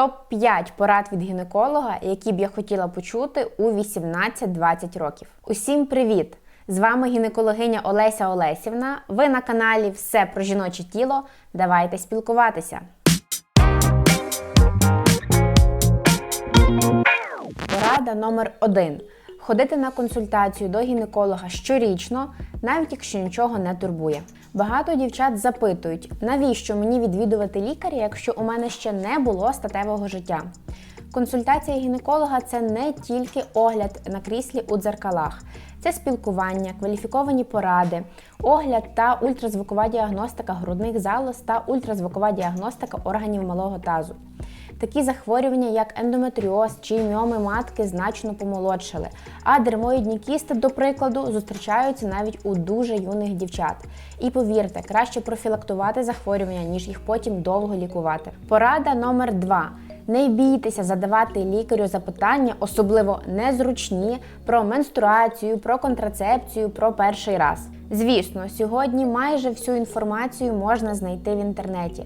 Топ-5 порад від гінеколога, які б я хотіла почути у 18-20 років. Усім привіт! З вами гінекологиня Олеся Олесівна. Ви на каналі Все про жіноче тіло. Давайте спілкуватися. Порада номер один. Ходити на консультацію до гінеколога щорічно, навіть якщо нічого не турбує. Багато дівчат запитують, навіщо мені відвідувати лікаря, якщо у мене ще не було статевого життя. Консультація гінеколога це не тільки огляд на кріслі у дзеркалах, це спілкування, кваліфіковані поради, огляд та ультразвукова діагностика грудних залоз та ультразвукова діагностика органів малого тазу. Такі захворювання, як ендометріоз чи міоми матки, значно помолодшали, а дермоїдні кісти, до прикладу, зустрічаються навіть у дуже юних дівчат. І повірте, краще профілактувати захворювання, ніж їх потім довго лікувати. Порада номер 2 не бійтеся задавати лікарю запитання, особливо незручні, про менструацію, про контрацепцію, про перший раз. Звісно, сьогодні майже всю інформацію можна знайти в інтернеті.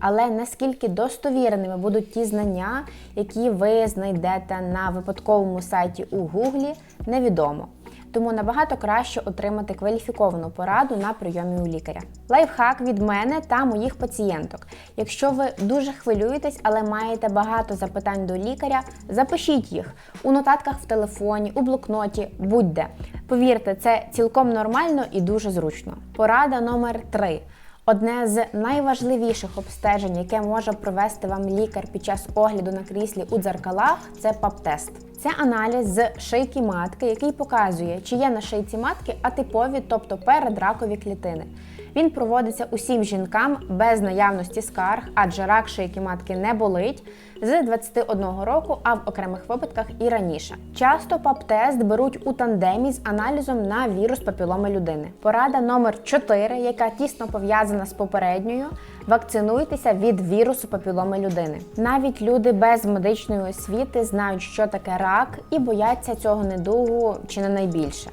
Але наскільки достовірними будуть ті знання, які ви знайдете на випадковому сайті у Гуглі, невідомо. Тому набагато краще отримати кваліфіковану пораду на прийомі у лікаря. Лайфхак від мене та моїх пацієнток. Якщо ви дуже хвилюєтесь, але маєте багато запитань до лікаря, запишіть їх у нотатках в телефоні, у блокноті, будь-де. Повірте, це цілком нормально і дуже зручно. Порада номер 3 Одне з найважливіших обстежень, яке може провести вам лікар під час огляду на кріслі у дзеркалах, це ПАП-тест. Це аналіз з шийки матки, який показує, чи є на шийці матки атипові, тобто передракові клітини. Він проводиться усім жінкам без наявності скарг, адже рак шийки матки не болить з 21 року, а в окремих випадках і раніше. Часто ПАП-тест беруть у тандемі з аналізом на вірус папіломи людини. Порада номер 4, яка тісно пов'язана з попередньою. Вакцинуйтеся від вірусу папіломи людини. Навіть люди без медичної освіти знають, що таке рак, і бояться цього недугу чи не найбільше.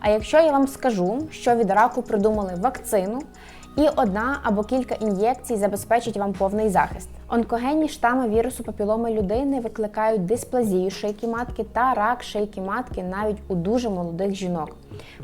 А якщо я вам скажу, що від раку придумали вакцину, і одна або кілька ін'єкцій забезпечить вам повний захист. Онкогенні штами вірусу папіломи людини викликають дисплазію шийки матки та рак шийки матки навіть у дуже молодих жінок.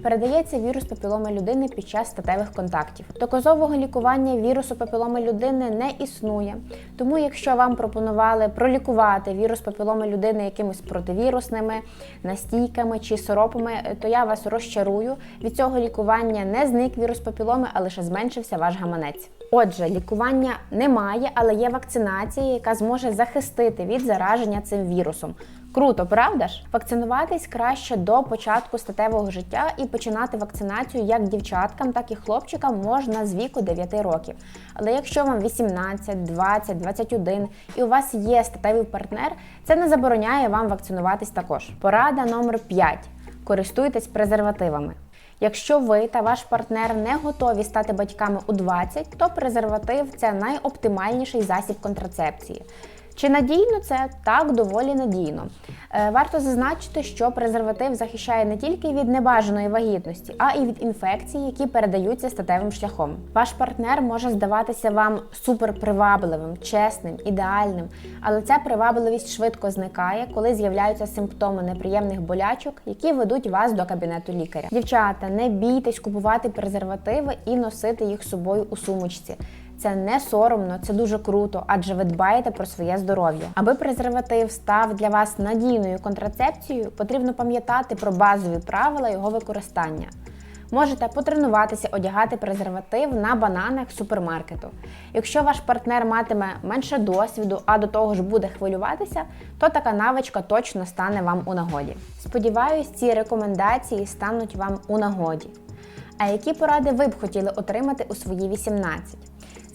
Передається вірус папіломи людини під час статевих контактів. Доказового лікування вірусу папіломи людини не існує. Тому, якщо вам пропонували пролікувати вірус папіломи людини якимись противірусними настійками чи сиропами, то я вас розчарую. Від цього лікування не зник вірус папіломи, а лише зменшився ваш гаманець. Отже, лікування немає, але є вакцинація, яка зможе захистити від зараження цим вірусом. Круто, правда ж? Вакцинуватись краще до початку статевого життя і починати вакцинацію як дівчаткам, так і хлопчикам можна з віку 9 років. Але якщо вам 18, 20, 21 і у вас є статевий партнер, це не забороняє вам вакцинуватись також. Порада номер 5. Користуйтесь презервативами. Якщо ви та ваш партнер не готові стати батьками у 20, то презерватив це найоптимальніший засіб контрацепції. Чи надійно це? Так, доволі надійно. Е, варто зазначити, що презерватив захищає не тільки від небажаної вагітності, а й від інфекцій, які передаються статевим шляхом. Ваш партнер може здаватися вам суперпривабливим, чесним, ідеальним, але ця привабливість швидко зникає, коли з'являються симптоми неприємних болячок, які ведуть вас до кабінету лікаря. Дівчата, не бійтесь купувати презервативи і носити їх з собою у сумочці. Це не соромно, це дуже круто, адже ви дбаєте про своє здоров'я. Аби презерватив став для вас надійною контрацепцією, потрібно пам'ятати про базові правила його використання. Можете потренуватися одягати презерватив на бананах супермаркету. Якщо ваш партнер матиме менше досвіду, а до того ж буде хвилюватися, то така навичка точно стане вам у нагоді. Сподіваюсь, ці рекомендації стануть вам у нагоді. А які поради ви б хотіли отримати у свої 18?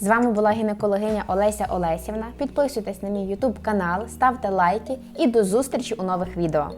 З вами була гінекологиня Олеся Олесівна. Підписуйтесь на мій YouTube канал, ставте лайки і до зустрічі у нових відео.